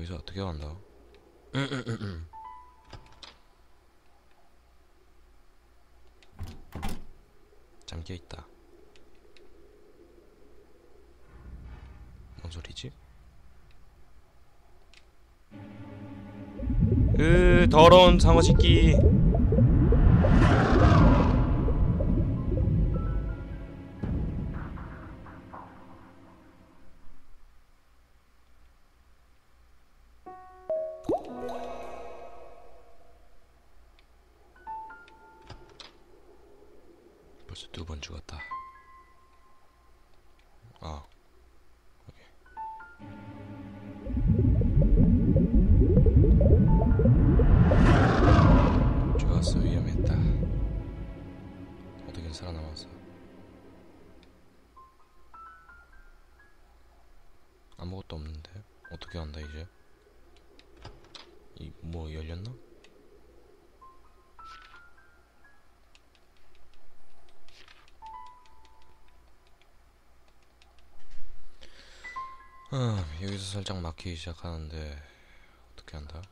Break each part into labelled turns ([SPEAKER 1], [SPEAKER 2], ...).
[SPEAKER 1] 여기서 어떻게 간다? 잠겨 있다. 뭔 소리지? 으 더러운 상어 새끼. 두 번 죽었다. 아. 오케이. 좋았어, 위험했다. 어떻게 살아남았어? 아무것도 없는데? 어떻게 한다, 이제? 이, 뭐, 열렸나? 아, 여기서 살짝 막히기 시작하는데 어떻게 한다?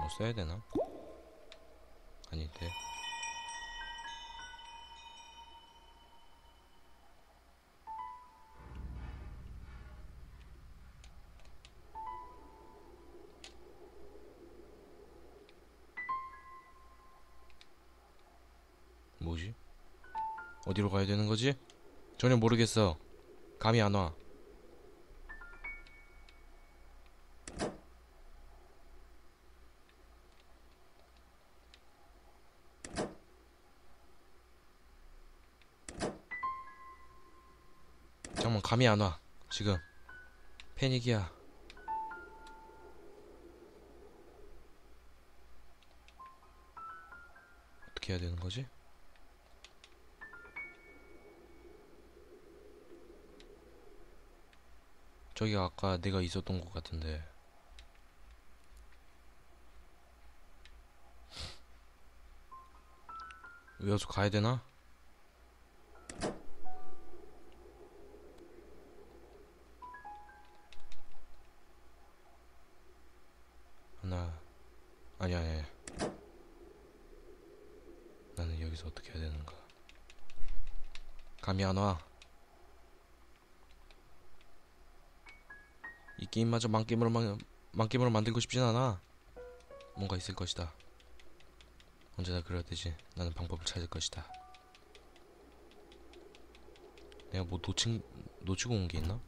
[SPEAKER 1] 뭐 써야 되나? 어디로 가야 되는 거지? 전혀 모르겠어. 감이 안 와. 잠깐만 감이 안 와. 지금 패닉이야. 어떻게 해야 되는 거지? 저기가 아까 내가 있었던 곳 같은데 여기서 가야 되나? 하나 아니 아니 아니 나는 여기서 어떻게 해야 되는가 감이 안 와. 이 게임마저 망게임으로 만, 망게임으로 만들고 싶진 않아. 뭔가 있을 것이다. 언제나 그러듯이 나는 방법을 찾을 것이다. 내가 뭐 놓친 놓치고 온 게 있나?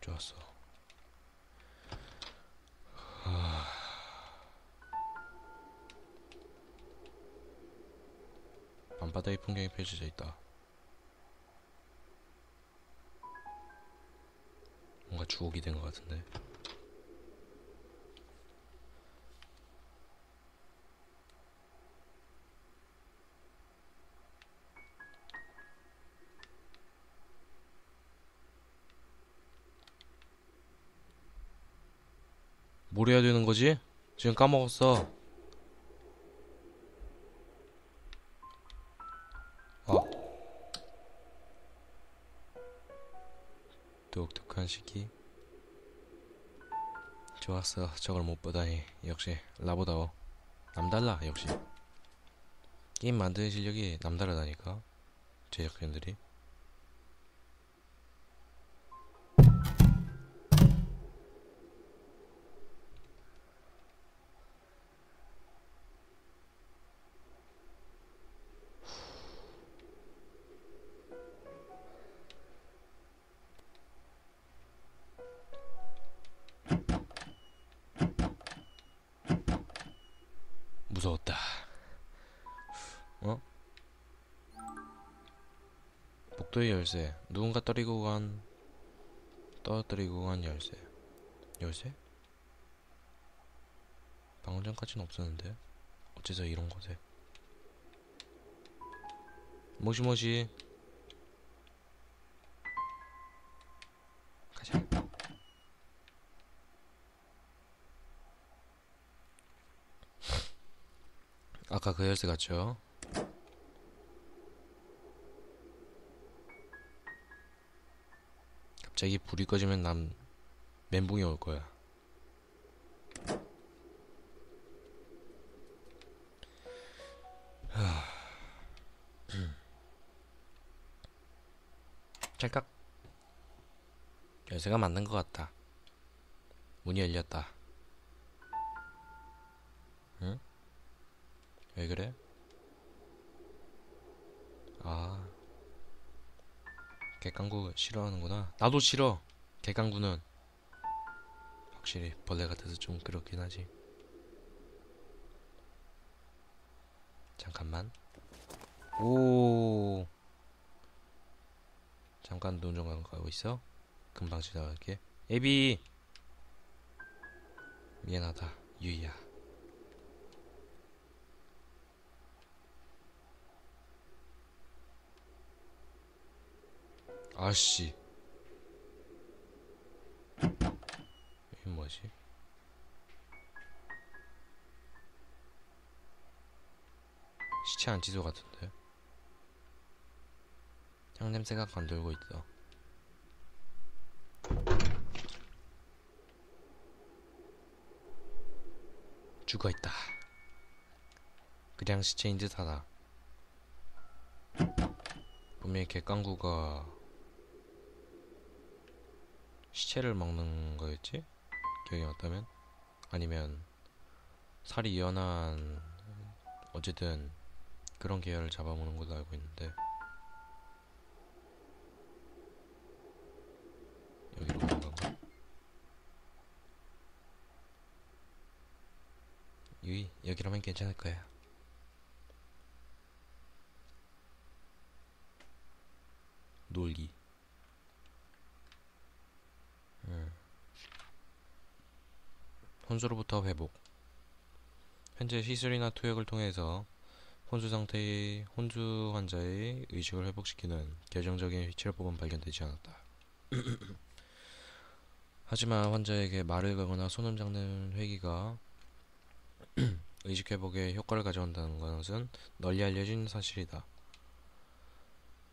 [SPEAKER 1] 좋았어. 바다의 풍경이 펼쳐져 있다. 뭔가 주옥이 된 것 같은데. 뭘 해야 되는 거지? 지금 까먹었어. 독특한 시기. 좋았어. 저걸 못 보다니. 역시 라보다워. 남달라. 역시. 게임 만드는 실력이 남다르다니까. 제작진들이. 복도의 열쇠. 누군가 떨이고 간 떨어뜨리고 간 열쇠. 열쇠? 방금 전까지는 없었는데 어째서 이런 곳에 모시모시 가자 아까 그 열쇠 같죠? 갑자기 불이 꺼지면 난 멘붕이 올 거야. 찰칵. 열쇠가 맞는 것 같다. 문이 열렸다. 응? 왜 그래? 아. 객강구 싫어하는구나. 나도 싫어. 객강구는 확실히 벌레 같아서 좀 그렇긴 하지. 잠깐만. 오. 잠깐 눈좀 감고 있어. 금방 지나갈게. 에비. 미안하다. 유이야. 아씨. 이게 뭐지? 시체 안치소 같은데? 향 냄새가 건들고 있어. 죽어 있다. 그냥 시체인 듯하다. 분명히 객강구가 시체를 먹는 거였지? 기억이 맞다면? 아니면 살이 연한 어쨌든 그런 계열을 잡아먹는 걸로 알고 있는데 여기로 가는 건가? 유이 여기라면 괜찮을 거야 놀기 혼수로부터 회복. 현재 시술이나 투약을 통해서 혼수 상태의 혼수 환자의 의식을 회복시키는 결정적인 치료법은 발견되지 않았다. 하지만 환자에게 말을 걸거나 손을 잡는 회기가 의식 회복에 효과를 가져온다는 것은 널리 알려진 사실이다.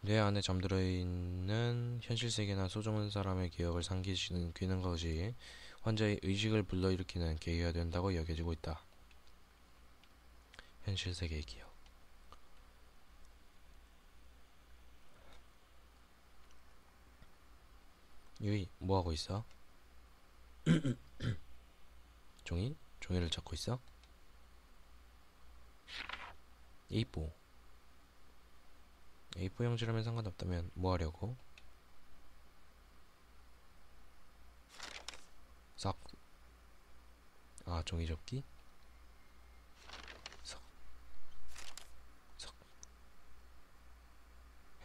[SPEAKER 1] 뇌 안에 잠들어 있는 현실 세계나 소중한 사람의 기억을 상기시키는 것이 환자의 의식을 불러일으키는 계기가 된다고 여겨지고 있다. 현실 세계의 기억. 유이, 뭐 하고 있어? 종이? 종이를 찾고 있어? A4. A4 형질하면 상관없다면 뭐 하려고? 싹. 아, 종이 접기? 석. 석.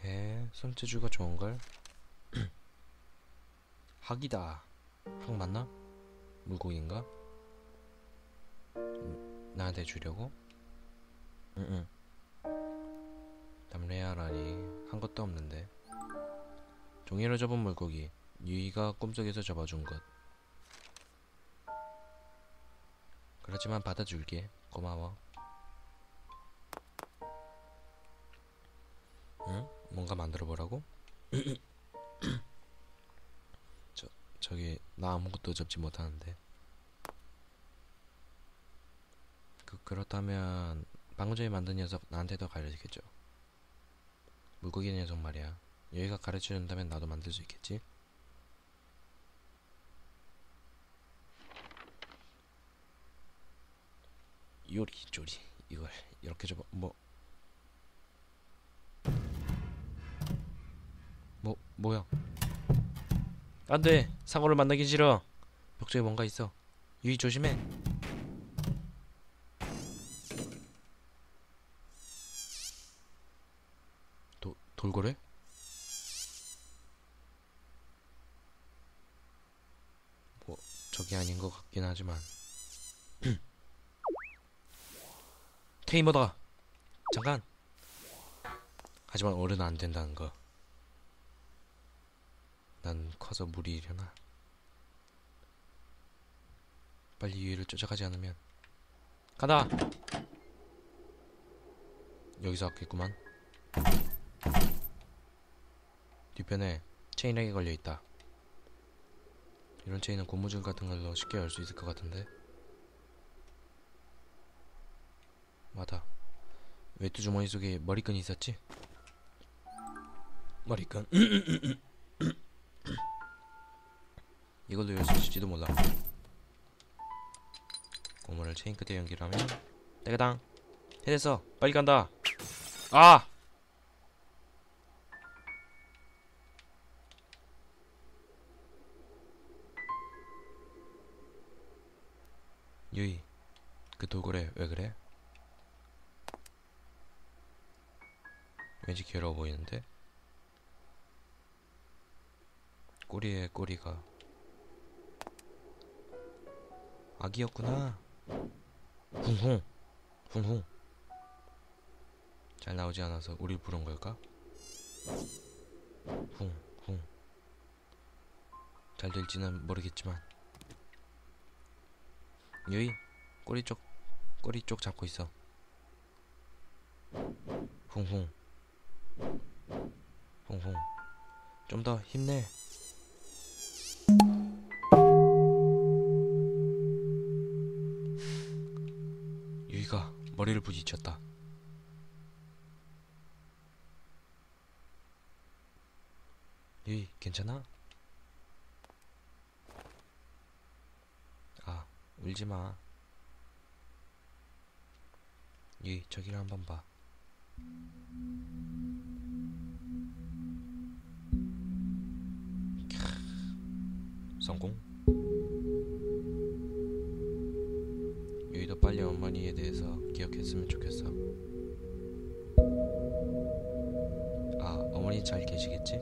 [SPEAKER 1] 에, 손재주가 좋은걸? 학이다. 학 맞나? 물고기인가? 음, 나한테 주려고? 응응. 남레아라니 한 것도 없는데. 종이로 접은 물고기. 유이가 꿈속에서 접어준 것. 그렇지만 받아줄게. 고마워. 응? 뭔가 만들어 보라고? 저 저기 나 아무것도 접지 못하는데. 그 그렇다면 방금 전에 만든 녀석 나한테도 가르치겠죠. 물고기 녀석 말이야. 여기가 가르쳐 준다면 나도 만들 수 있겠지? 요리 조리 이걸 이렇게 접어 뭐 뭐, 뭐야? 안 돼! 상어를 만나기 싫어! 벽쪽에 뭔가 있어. 유이 조심해! 도, 돌고래? 뭐, 저게 아닌 것 같긴 하지만. 테이머다. 잠깐. 하지만 어른은 안 된다는 거. 난 커서 일어나. 빨리 유이를 쫓아가지 않으면 가다. 여기서 왔겠구만. 뒤편에 체인렉이 걸려 있다. 이런 체인은 고무줄 같은 걸로 쉽게 열 수 있을 것 같은데. 맞아. 외투 주머니 속에 머리끈이 있었지? 머리끈. 이걸로 열 수 있을지도 몰라. 고무를 체인 끝에 연결하면 따가당 해냈어 빨리 간다 아 유이 그 돌고래 왜 그래? 왠지 괴로워 보이는데? 꼬리에 꼬리가. 아기였구나. 쿵쿵 쿵쿵 잘 나오지 않아서 우릴 부른 걸까? 쿵쿵 잘 될지는 모르겠지만. 유이 꼬리 쪽 꼬리 쪽 잡고 있어. 쿵쿵 쿵쿵 좀더 힘내 유이가 머리를 부딪혔다. 유이, 괜찮아? 아, 울지 마. 유이, 저기를 한번 봐. 성공. 유이도 빨리 어머니에 대해서 기억했으면 좋겠어. 아, 어머니 잘 계시겠지?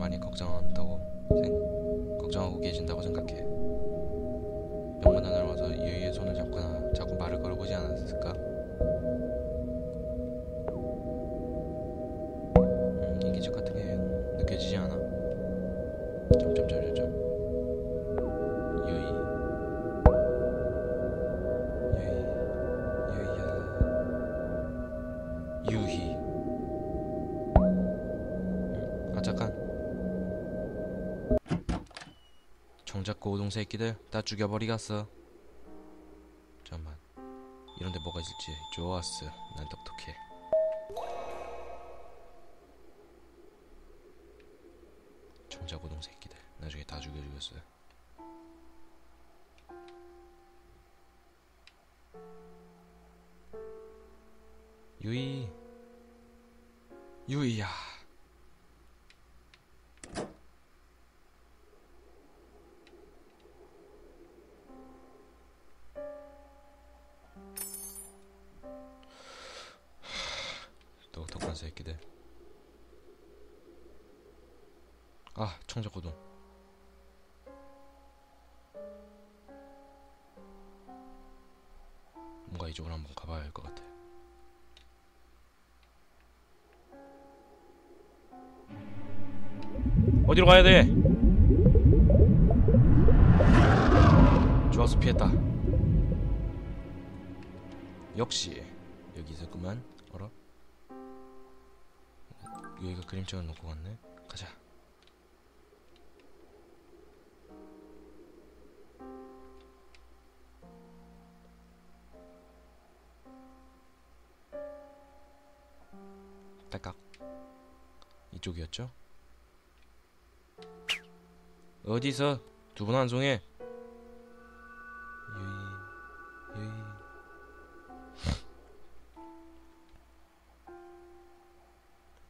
[SPEAKER 1] 많이 걱정한다고 생, 새끼들 다 죽여버리겠어. 잠만. 이런데 뭐가 있을지 좋았어. 난 똑똑해. 정작 고동 새끼들 나중에 다 죽여주겠어. 유이. 유이야. 아, 청자고동. 뭔가 이쪽으로 한번 가봐야 할 것 같아. 어디로 가야 돼? 좋아서 피했다. 역시 여기 있었구만. 어라? 여기가 그림책을 놓고 갔네. 이쪽이었죠? 어디서 두 분 한송해? 유인, 유인.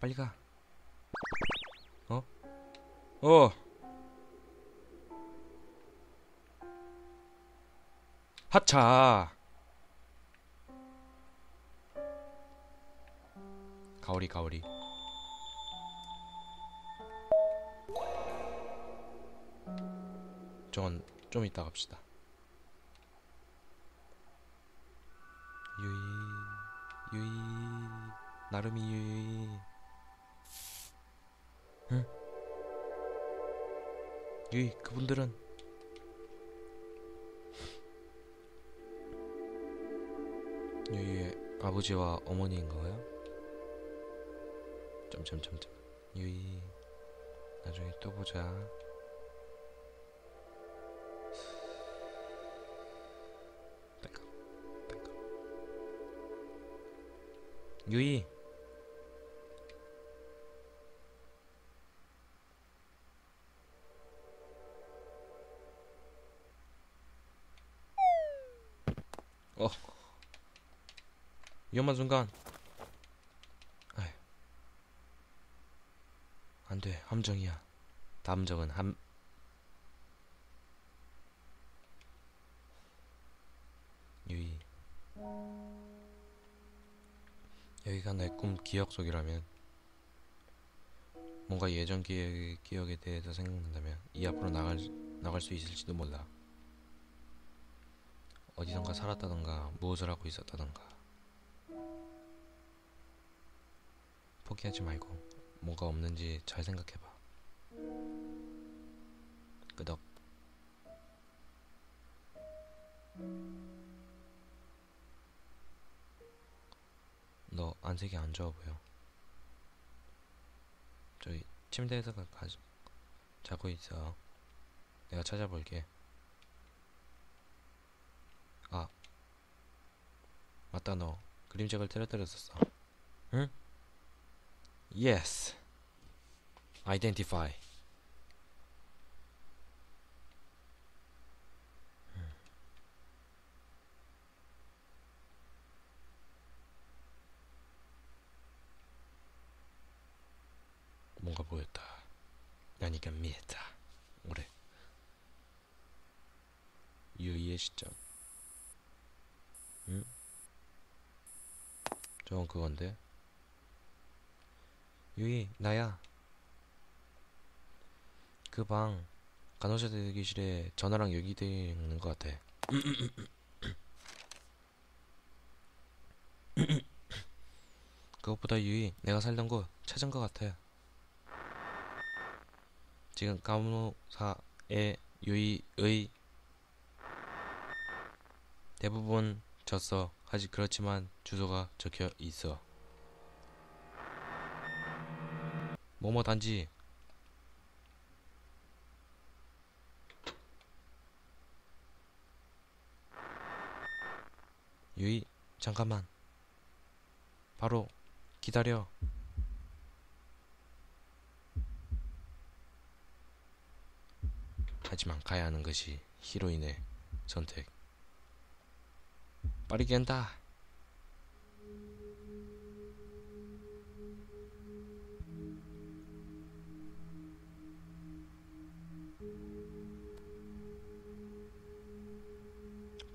[SPEAKER 1] 빨리 가. 어? 어. 하차. 가오리 가오리. 저건 좀 이따 갑시다. 유이 유이 나름이 유이 응? 유이 그분들은? 유이의 아버지와 어머니인가요? 점점점점. 유이 나중에 또 보자 유이. 어. 위험한 순간. 안돼. 함정이야. 다음정은 함 여기가 내 꿈 기억 속이라면 뭔가 예전 기억, 기억에 대해서 생각난다면 이 앞으로 나갈 나갈 수 있을지도 몰라. 어디선가 살았다던가 무엇을 하고 있었다던가. 포기하지 말고 뭐가 없는지 잘 생각해봐. 끄덕 너 안색이 안 좋아 보여. 저기 침대에서 가, 가, 자고 있어. 내가 찾아볼게. 아 맞다 너. 그림책을 떨어뜨렸었어. 응? Yes. Identify 보였다. 나니까 미했다. 그래? 유의의 시점. 응? 저건 그건데? 유이 나야. 그 방 간호사 대기실에 전화랑 여기돼 있는 것 같아. 그것보다 유이 내가 살던 곳 찾은 것 같아 지금 간호사의 유이의 대부분 졌어. 하지 그렇지만 주소가 적혀 있어. 뭐뭐 단지. 유이 잠깐만. 바로 기다려 하지만 가야 하는 것이 히로인의 선택 빠르게 한다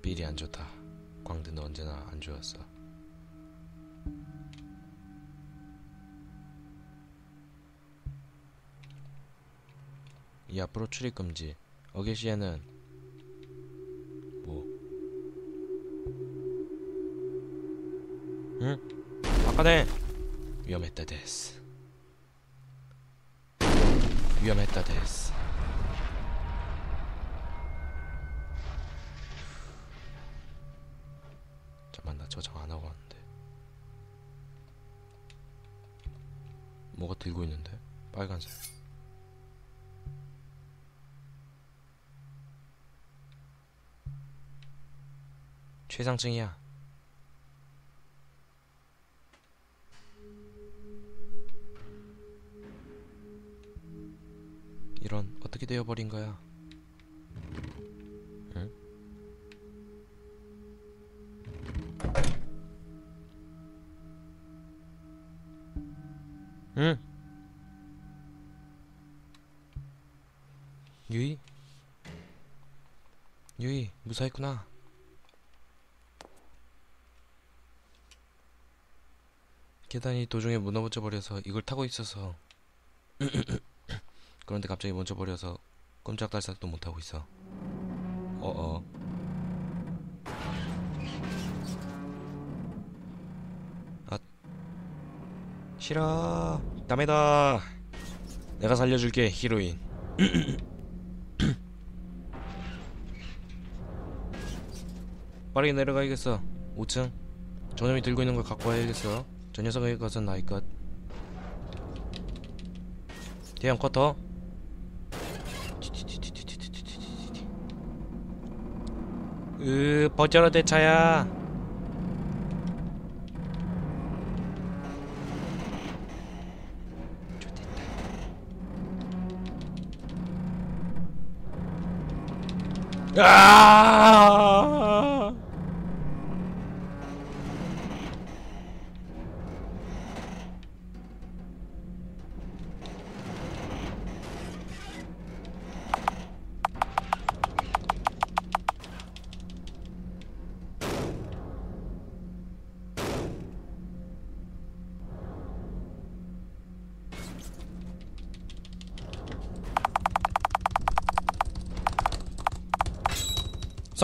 [SPEAKER 1] 빌이 안 좋다. 광드는 언제나 안 좋았어. 이 앞으로 출입 금지. 어게 시에는 뭐? 응? 아까네 위험했다 데스. 위험했다 데스. 최상층이야 이런 어떻게 되어버린 거야 응? 응. 유이? 유이, 무사했구나. 계단이 도중에 무너져 버려서 이걸 타고 있어서 그런데 갑자기 멈춰 버려서 꼼짝달싹도 못 하고 있어. 어어. 아 싫어. 남의다. 내가 살려줄게 히로인. 빠르게 내려가야겠어. 5층. 저놈이 들고 있는 걸 갖고 와야겠어. 저 녀석에게 가서 나이 것. 대형 커터. 으, 버저러 대차야. 아!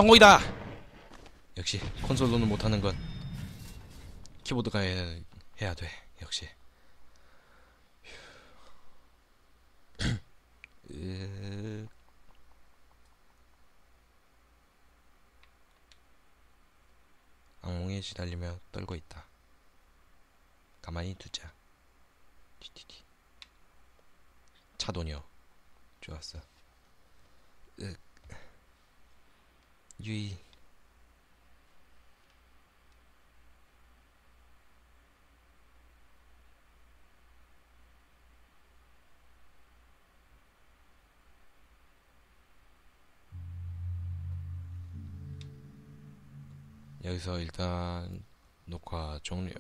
[SPEAKER 1] 성공이다. 역시 콘솔로는 못하는 건 키보드가 해, 해야 돼. 역시. 으... 악몽에 시달리며 떨고 있다. 가만히 두자. 차도녀. 좋았어. 으... 유이. 여기서 일단 녹화 종료.